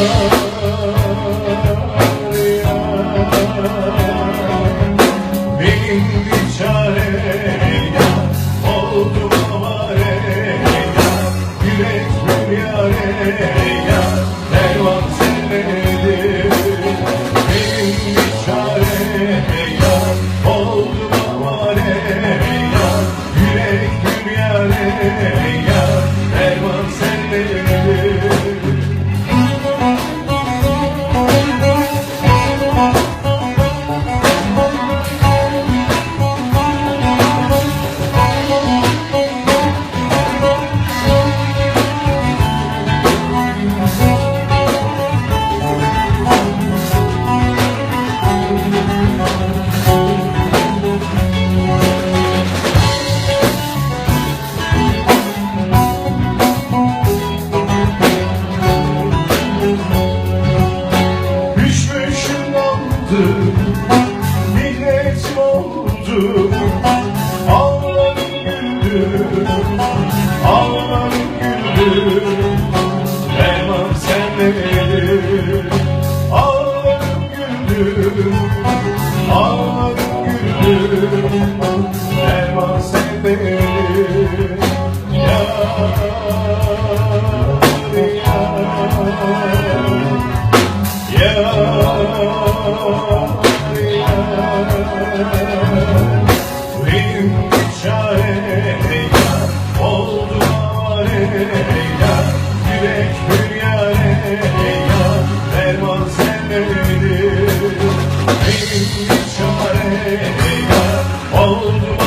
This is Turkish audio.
oh. güldüm Ağladım güldüm Derman sen beni gold